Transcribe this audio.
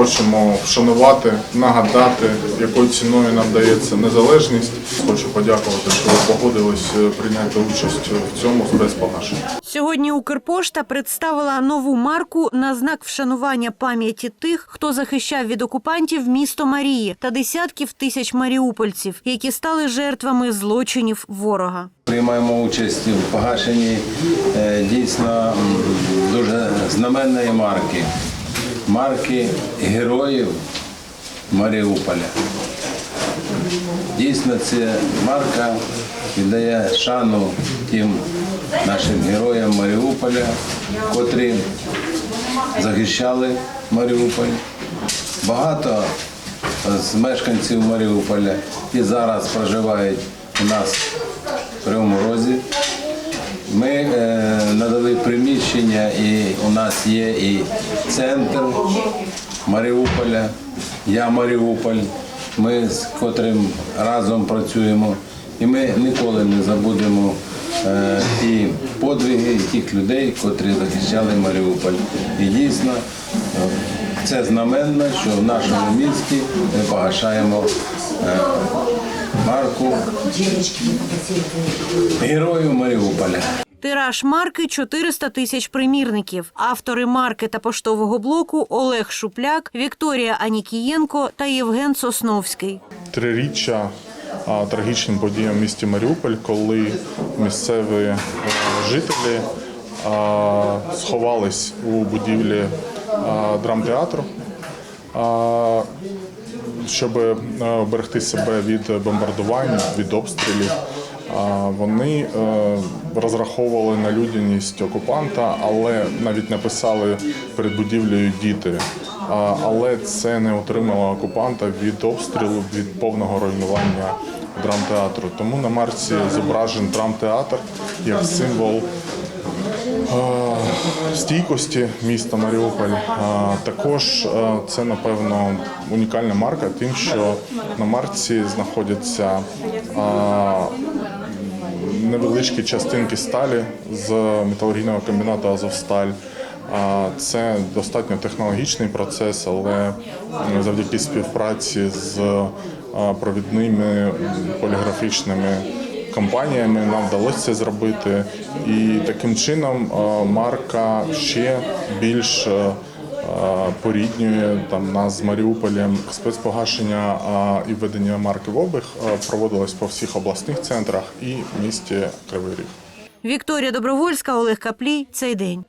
хочемо вшанувати, нагадати, якою ціною нам дається незалежність. Хочу подякувати, що ви погодились е, прийняти участь в цьому спецпогашенні. Сьогодні Укрпошта представила нову марку на знак вшанування пам'яті тих, хто захищав від окупантів місто Марії та десятків тисяч маріупольців, які стали жертвами злочинів ворога. Приймаємо участь в погашенні е, дійсно дуже знаменної марки. Марки героїв Маріуполя. Дійсно, ця марка віддає шану тим нашим героям Маріуполя, котрі захищали Маріуполь. Багато з мешканців Маріуполя і зараз проживають у нас в Кривому Розі. Ми е, надали приміщення і у нас є і центр Маріуполя, Я Маріуполь. Ми з котрим разом працюємо. І ми ніколи не забудемо е, ті подвиги тих людей, котрі захищали Маріуполь. І дійсно е, це знаменно, що в нашому місті ми погашаємо е, марку героїв Маріуполя. Тираж марки 400 тисяч примірників. Автори марки та поштового блоку Олег Шупляк, Вікторія Анікієнко та Євген Сосновський. Триріччя трагічним подіям в місті Маріуполь, коли місцеві е, жителі сховались у будівлі драмтеатру. Щоб е, берегти себе від бомбардувань, від обстрілів. Вони е, розраховували на людяність окупанта, але навіть написали перед будівлею діти. Але це не утримало окупанта від обстрілу, від повного руйнування драмтеатру. Тому на марці зображен драмтеатр як символ Е, стійкості міста Маріуполь. Також е, це, напевно, унікальна марка, тим, що на марці знаходяться невеличкі частинки сталі з металургійного комбінату Азовсталь. Це достатньо технологічний процес, але завдяки співпраці з провідними поліграфічними компаніями нам вдалося це зробити. І таким чином е, марка ще більш е, е, поріднює там нас з Маріуполем. Спецпогашення і введення марки в обіг проводилось по всіх обласних центрах і місті Кривий Ріг. Вікторія Добровольська, Олег Каплій. Цей день.